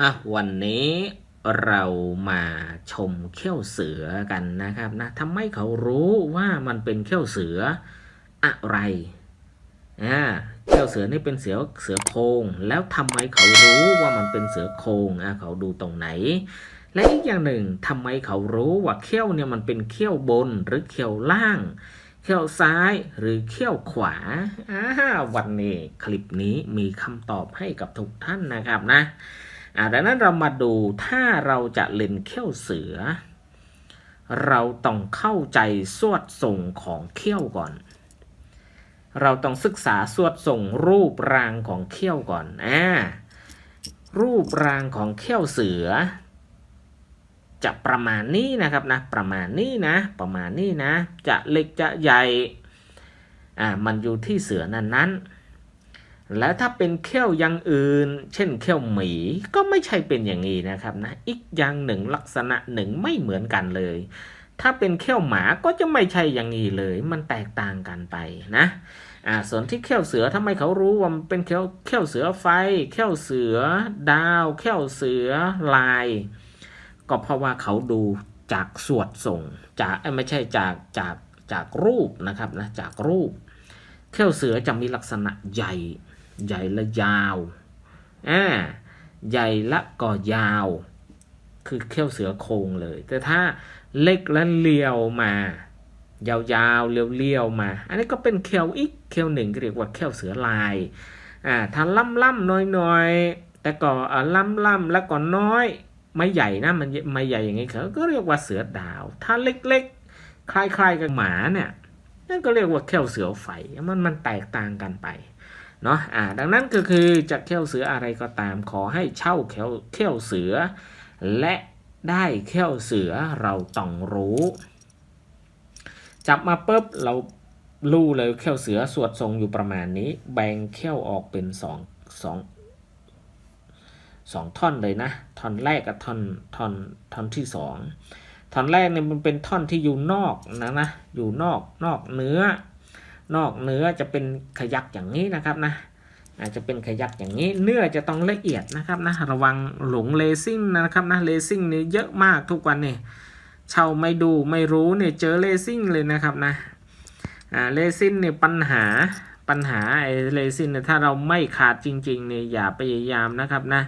อะวันนี้เรามาชมเขี้ยวเสือกันนะครับนะทำไมเขารู้ว่ามันเป็นเขี้ยวเสืออะไรอ่าเขี้ยวเสือนี่เป็นเสือเสือโครงแล้วทำไมเขารู้ว่ามันเป็นเสือโครงอะเขาดูตรงไหน และอีกอย่างหนึ่งทำไมเขารู้ว่าเขี้ยวเนี่ยมันเป็นเขี้ยวบนหรือเขี้ยวล่าง เขี้ยวซ้ายหรือเขี้ยวขวาอ่าวันนี้คลิปนี้มีคำตอบให้กับทุกท่านนะครับนะ ดังนั้นเรามาดูถ้าเราจะเล่นเขี้ยวเสือ เราต้องเข้าใจสวดส่งของเขี้ยวก่อน เราต้องศึกษาสวดส่งรูปรางของเขี้ยวก่อนอ่ารูปรางของเขี้ยวเสือ จะประมาณนี้นะครับนะประมาณนี้นะ ประมาณนี้นะ จะเล็กจะใหญ่อ่ามันอยู่ที่เสือนั้นๆ แล้วถ้าเป็นเขี้ยวอย่างอื่น เช่นเขี้ยวหมีก็ไม่ใช่เป็นอย่างนี้นะครับนะ อีกอย่างหนึ่งลักษณะหนึ่งไม่เหมือนกันเลย ถ้าเป็นเขี้ยวหมาก็จะไม่ใช่อย่างนี้เลย มันแตกต่างกันไปนะอ่าส่วนที่เขี้ยวเสือทำไมเขารู้ว่ามันเป็นเขี้ยวเขี้ยวเสือไฟเขี้ยวเสือ ดาวเขี้ยวเสือลาย ก็เพราะว่าเขาดูจากสวดส่ง จากไม่ใช่จากจากจากรูปนะครับนะจากรูป เขี้ยวเสือจะมีลักษณะใหญ่ ใหญ่และยาวอ่าใหญ่และก็ยาว คือเขี้ยวเสือโครงเลย แต่ถ้าเล็กและเลียวมา ยาวๆเลี้ยวๆมา อันนี้ก็เป็นเขี้ยวอีกเขี้ยวหนึ่งเรียกว่าเขี้ยวเสือลายอ่าถ้าล่ำล่ำน้อยน้อยๆ แต่ก็อ่าล่ำล่ำแล้วก็น้อยไม่ใหญ่นะมันไม่ใหญ่อย่างนี้เขาก็เรียกว่าเสือดาว ถ้าเล็กๆ คล้ายๆกับหมาเนี่ยนั่นก็เรียกว่าเขี้ยวเสือไฟมันมันแตกต่างกันไป เนาะอ่าดังนั้นก็คือจะเขี้ยวเสืออะไรก็ตาม ขอให้เช่าเขี้ยวเขี้ยวเสือ และได้เขี้ยวเสือเราต้องรู้ จับมาปุ๊บเรารู้เลยเขี้ยวเสือสวดทรงอยู่ประมาณนี้ แบ่งเขี้ยวออกเป็นสองสองสองท่อนเลยนะ ท่อนแรกกับท่อนท่อนท่อนที่สองท่อนแรกเนี่ยมันเป็นท่อนที่อยู่นอกนะนะอยู่นอกนอกเนื้อ นอกเนื้อจะเป็นขยักอย่างนี้นะครับนะอาจจะเป็นขยักอย่างนี้ เนื้อจะต้องละเอียดนะครับนะระวังหลงเลซิ่งนะครับนะเลซิ่งนี่เยอะมากทุกวันนี่เช่าไม่ดูไม่รู้เนี่ยเจอเลซิ่งเลยนะครับนะอ่าเลซิ่งเนี่ยปัญหาปัญหาไอ้เลซิ่งเนี่ยถ้าเราไม่ขาดจริงๆเนี่ยอย่าพยายามนะครับนะ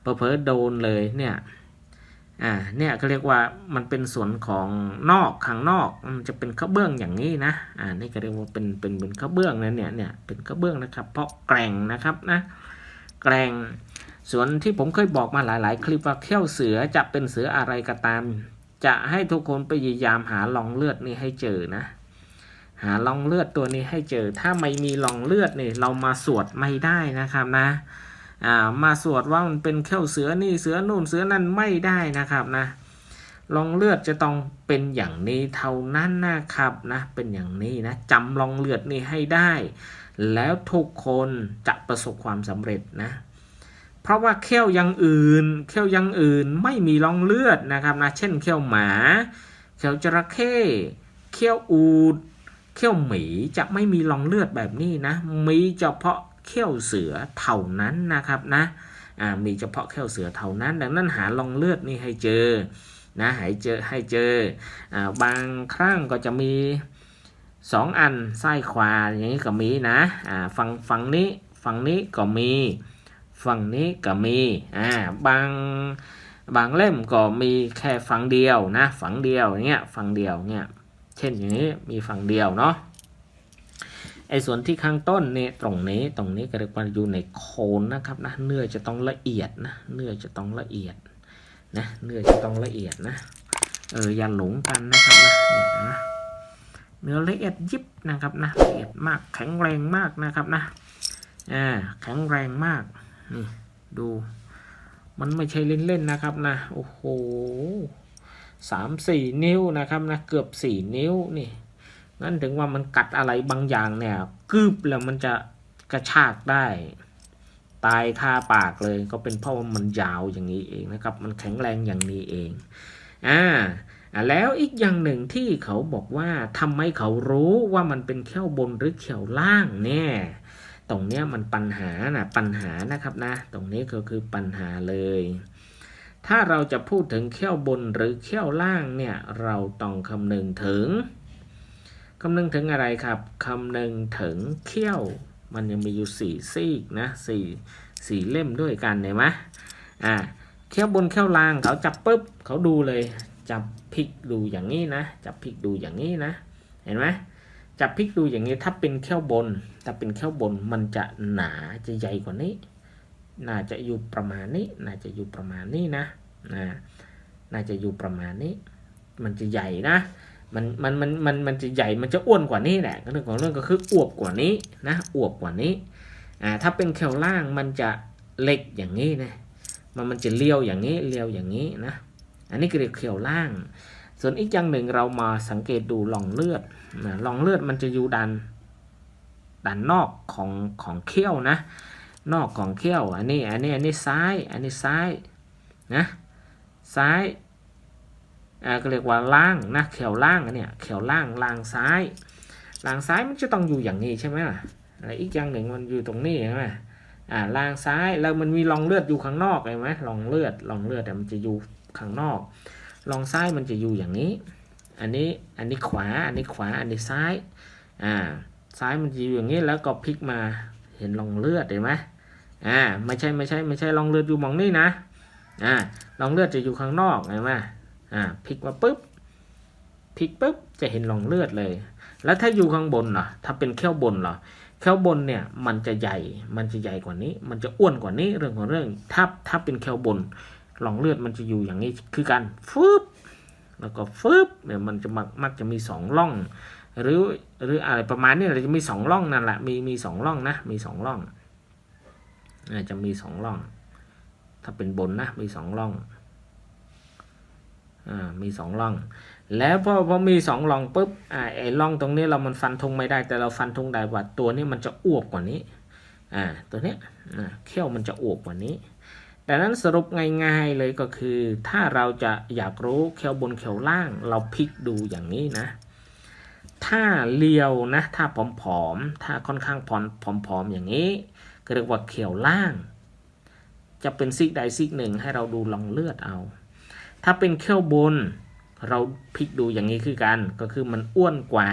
เผลอๆโดนเลยเนี่ย อ่าเนี่ยเขาเรียกว่ามันเป็นส่วนของนอกข้างนอกมันจะเป็นกระเบื้องอย่างนี้นะอ่านี่ก็เรียกว่าเป็นเป็นเป็นกระเบื้องนะเนี่ยเนี่ยเป็นกระเบื้องนะครับ เพราะแกร่งนะครับนะแกร่งส่วนที่ผมเคยบอกมาหลาย ๆ คลิปว่าเขี้ยวเสือจะเป็นเสืออะไรก็ตาม จะให้ทุกคนพยายามหาลองเลือดนี่ให้เจอนะ หาลองเลือดตัวนี้ให้เจอ ถ้าไม่มีลองเลือดนี่เรามาสวดไม่ได้นะครับนะ อ่ามาสวดว่ามันเป็นเขี้ยวเสือนี่เสือนู่นเสือนั่นไม่ได้นะครับนะลองเลือดจะต้องเป็นอย่างนี้เท่านั้นนะครับนะเป็นอย่างนี้นะจำลองเลือดนี่ให้ได้ แล้วทุกคนจะประสบความสำเร็จนะเพราะว่าเขี้ยวยังอื่นเขี้ยวยังอื่นไม่มีรองเลือดนะครับนะเช่นเขี้ยวหมาเขี้ยวจระเข้เขี้ยวอูดเขี้ยวหมีจะไม่มีรองเลือดแบบนี้นะมีเฉพาะ เขี้ยวเสือเท่านั้นนะครับนะมีเฉพาะเขี้ยวเสือเท่านั้น ดังนั้นหารองเลือดนี่ให้เจอนะให้เจอให้เจออาบางครั้งก็จะมีสองอันซ้ายขวาอย่างนี้ก็มีนะฝั่งฝั่งนี้ฝั่งนี้ก็มีฝั่งนี้ก็มีอ่าบางบางเล่มก็มีแค่ฝั่งเดียวนะฝั่งเดียวเงี้ยฝั่งเดียวเงี้ยเช่นอย่างนี้มีฝั่งเดียวเนาะ ไอ้ส่วนที่ข้างต้นเนี่ยตรงนี้ตรงนี้ก็เรียกว่าอยู่ในโคนนะครับนะเนื้อจะต้องละเอียดนะเนื้อจะต้องละเอียดนะเนื้อจะต้องละเอียดนะเอออย่าหลงกันนะครับนะเนี่ยนะเนื้อละเอียดยิบนะครับนะละเอียดมากแข็งแรงมากนะครับนะอ่าแข็งแรงมากนี่ดู มันไม่ใช่เล่นๆนะครับนะโอ้โหสามสี่นิ้วนะครับนะเกือบสี่นิ้วนี่ นั่นถึงว่ามันกัดอะไรบางอย่างเนี่ยกึบแล้วมันจะกระชากได้ ตายคาปากเลยก็เป็นเพราะว่ามันยาวอย่างนี้เองนะครับ มันแข็งแรงอย่างนี้เองอ่าแล้วอีกอย่างหนึ่งที่เขาบอกว่าทำไมเขารู้ว่ามันเป็นเขี้ยวบนหรือเขี้ยวล่างเนี่ยตรงเนี้ยมันปัญหานะปัญหานะครับนะ ตรงนี้ก็คือปัญหาเลย ถ้าเราจะพูดถึงเขี้ยวบนหรือเขี้ยวล่างเนี่ยเราต้องคำนึงถึง คำนึงถึงอะไรครับคำนึงถึงเขี้ยว มันยังมีอยู่สี่ซีกนะสี่สี่เล่มด้วยกันเห็นไหมอ่าเขี้ยวบนเขี้ยวล่างเขาจับปุ๊บเขาดูเลยจับพลิกดูอย่างนี้นะ จับพลิกดูอย่างนี้นะ เห็นไหมจับพลิกดูอย่างนี้ถ้าเป็นเขี้ยวบน ถ้าเป็นเขี้ยวบนมันจะหนาจะใหญ่กว่านี้ น่าจะอยู่ประมาณนี้ น่าจะอยู่ประมาณนี้นะนะน่าจะอยู่ประมาณนี้ มันจะใหญ่นะ มันมันมันมันมันจะใหญ่มันจะอ้วนกว่านี้แหละเรื่องของเรื่องก็คืออวบกว่านี้นะอวบกว่านี้อ่าถ้าเป็นแคลล่างมันจะเล็กอย่างนี้นะมันมันจะเลี้ยวอย่างนี้เลี้ยวอย่างนี้นะอันนี้คือเรียกแคลล่าง ส่วนอีกอย่างหนึ่งเรามาสังเกตดูหลองเลือดนะหลองเลือดมันจะอยู่ดันด้านนอกของของเขี้ยวนะ นอกของเขี้ยวอันนี้อันนี้อันนี้ซ้ายอันนี้ซ้ายนะซ้าย ก็เรียกว่าล่างนะเขียวล่างอันเนี้ยเขียวล่างล่างซ้ายล่างซ้ายมันจะต้องอยู่อย่างนี้ใช่ไหมล่ะแล้วอีกอย่างหนึ่งมันอยู่ตรงนี้ใช่ไหมอ่าล่างซ้ายแล้วมันมีรองเลือดอยู่ข้างนอกเห็นไหมรองเลือดรองเลือดแต่มันจะอยู่ข้างนอกรองซ้ายมันจะอยู่อย่างนี้ อันนี้อันนี้ขวาอันนี้ขวาอันนี้ซ้ายอ่าซ้ายมันจะอยู่อย่างนี้แล้วก็พลิกมาเห็นรองเลือดเห็นไหมอ่าไม่ใช่ไม่ใช่ไม่ใช่รองเลือดอยู่มองนี่นะอ่ารองเลือดจะอยู่ข้างนอกเห็นไหม อ่าพลิกมาปุ๊บพลิกปุ๊บจะเห็นรองเลือดเลย แล้วถ้าอยู่ข้างบนล่ะถ้าเป็นแค่วบนล่ะแค่วบนเนี่ยมันจะใหญ่ มันจะใหญ่กว่านี้ มันจะอ้วนกว่านี้เรื่องของเรื่อง ถ้าถ้าเป็นแค่วบนรองเลือดมันจะอยู่อย่างนี้คือการฟืบแล้วก็ฟืบเนี่ยมันจะมักมักจะมีสองร่อง หรือหรืออะไรประมาณนี้เราจะมีสองร่องนั่นแหละมีมีสองร่องนะมีสองร่องอาจจะมีสองร่อง ถ้าเป็นบนนะมีสองร่อง มีสองร่อง แล้วพอพอมีสองร่องปุ๊บอไอ้ร่องตรงนี้เรามันฟันธงไม่ได้ แต่เราฟันธงได้ว่าตัวนี้มันจะอ้วบกว่านี้อ่าตัวเนี้ยเขี้ยวมันจะอ้วบกว่านี้แต่นั้นสรุปง่ายๆเลยก็คือ ถ้าเราจะอยากรู้เขี้ยวบนเขี้ยวล่าง เราพลิกดูอย่างนี้นะ ถ้าเลียวนะ ถ้าผอมๆ ถ้าค่อนข้างผอมผอมๆอย่างนี้ ก็เรียกว่าเขี้ยวล่าง จะเป็นซีกใดซีกหนึ่งให้เราดูลองเลือดเอา ถ้าเป็นเขี้ยวบน เราพลิกดูอย่างนี้คือกัน ก็คือมันอ้วนกว่า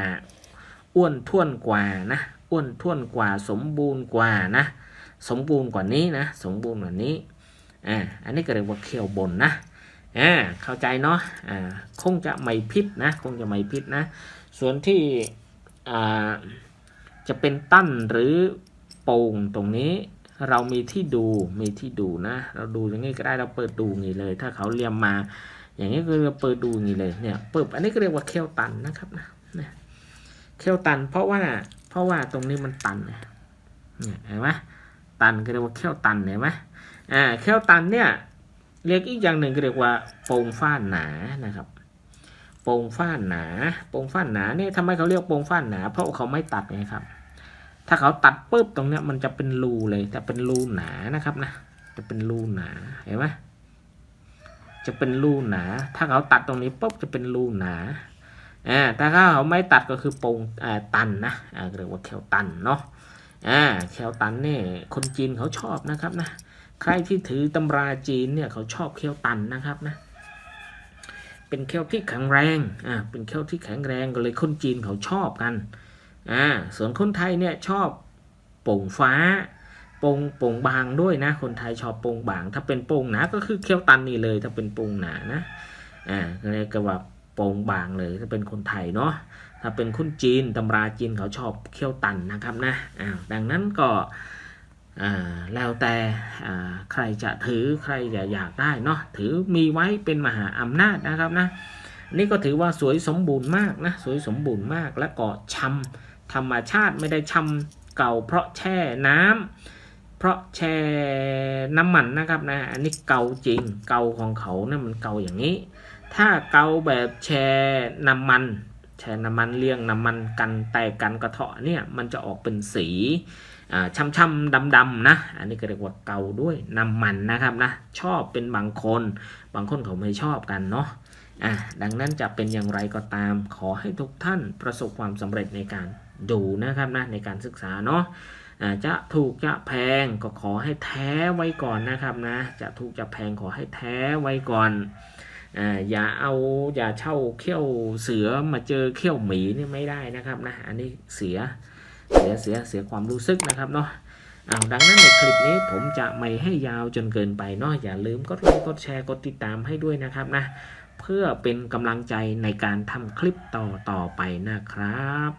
อ้วนท้วนกว่านะ อ้วนท้วนกว่า สมบูรณ์กว่านะ สมบูรณ์กว่านี้นะ สมบูรณ์กว่านี้ อ่า อันนี้ก็เรียกว่าเขี้ยวบนนะ อ่า เข้าใจเนาะ อ่า คงจะไม่พิษนะ คงจะไม่พิษนะ ส่วนที่ อ่า จะเป็นตั้นหรือโป่งตรงนี้ เรามีที่ดูมีที่ดูนะ เราดูอย่างนี้ก็ได้เราเปิดดูงี้เลย ถ้าเขาเรียมมา อย่างนี้ก็เราเปิดดูงี้เลยเนี่ยเปิดอันนี้ก็เรียกว่าเคลตันนะครับนะเนี่ยเคลตัน เพราะว่าเพราะว่าตรงนี้มันตันเนี่ยเห็นไหมตันก็เรียกว่าเคลตันเห็นไหมอ่าเคลตันเนี่ยเรียกอีกอย่างหนึ่งก็เรียกว่าโป่งฟ้านหนานะครับโป่งฟ้านหนาโป่งฟ้านหนาเนี่ยทำไมเขาเรียกโป่งฟ้านหนา เพราะเขาไม่ตัดไงครับ ถ้าเขาตัดปุ๊บตรงเนี้ยมันจะเป็นรูเลยแต่เป็นรูหนานะครับนะ จะเป็นรูหนาเห็นไหมจะเป็นรูหนา ถ้าเขาตัดตรงนี้ปุ๊บจะเป็นรูหนาอ่าแต่ถ้าเขาไม่ตัดก็คือโป่งอ่าตันนะอ่าเรียกว่าแคลตันเนาะอ่าแคลตันเนี่ยคนจีนเขาชอบนะครับนะใครที่ถือตำราจีนเนี่ยเขาชอบเคี้ยวตันนะครับนะเป็นเคี้ยวที่แข็งแรงอ่าเป็นเคี้ยวที่แข็งแรงก็เลยคนจีนเขาชอบกัน อ่าส่วนคนไทยเนี่ยชอบโป่งฟ้าโป่งโป่งบางด้วยนะ คนไทยชอบโป่งบาง ถ้าเป็นโป่งหนาก็คือเคี้ยวตันนี่เลย ถ้าเป็นโป่งหนานะอ่าก็เลยกว่าโป่งบางเลยถ้าเป็นคนไทยเนาะถ้าเป็นคนจีนตำราจีนเขาชอบเคี้ยวตันนะครับนะอ้าวดังนั้นก็อ่าแล้วแต่อ่าใครจะถือใครจะอยากได้เนาะถือมีไว้เป็นมหาอำนาจนะครับนะนี่ก็ถือว่าสวยสมบูรณ์มากนะสวยสมบูรณ์มากและก็ชำ ธรรมชาติไม่ได้ชำเก่าเพราะแช่น้ำเพราะแช่น้ำมันนะครับนะอันนี้เก่าจริงเก่าของเขาเนี่ยมันเก่าอย่างนี้ ถ้าเก่าแบบแช่น้ำมัน แช่น้ำมันเลี้ยงน้ำมันกันแตกกันกระเทาะเนี่ยมันจะออกเป็นสีอ่าช้ำๆดำๆนะ อันนี้ก็เรียกว่าเกาด้วยน้ำมันนะครับนะ ชอบเป็นบางคน บางคนเขาไม่ชอบกันเนาะอะดังนั้นจะเป็นอย่างไรก็ตาม ขอให้ทุกท่านประสบความสำเร็จในการ ดูนะครับนะในการศึกษาเนาะจะถูกจะแพงก็ขอให้แท้ไว้ก่อนนะครับนะจะถูกจะแพงขอให้แท้ไว้ก่อนออย่าเอาอย่าเช่าเขี้ยวเสือมาเจอเขี้ยวหมีนี่ไม่ได้นะครับนะอันนี้เสียเสียเสียเสียความรู้สึกนะครับเนาะอาดังนั้นในคลิปนี้ผมจะไม่ให้ยาวจนเกินไปเนาะอย่าลืมกดไลค์กดแชร์กดติดตามให้ด้วยนะครับนะเพื่อเป็นกำลังใจในการทำคลิปต่อต่อไปนะครับ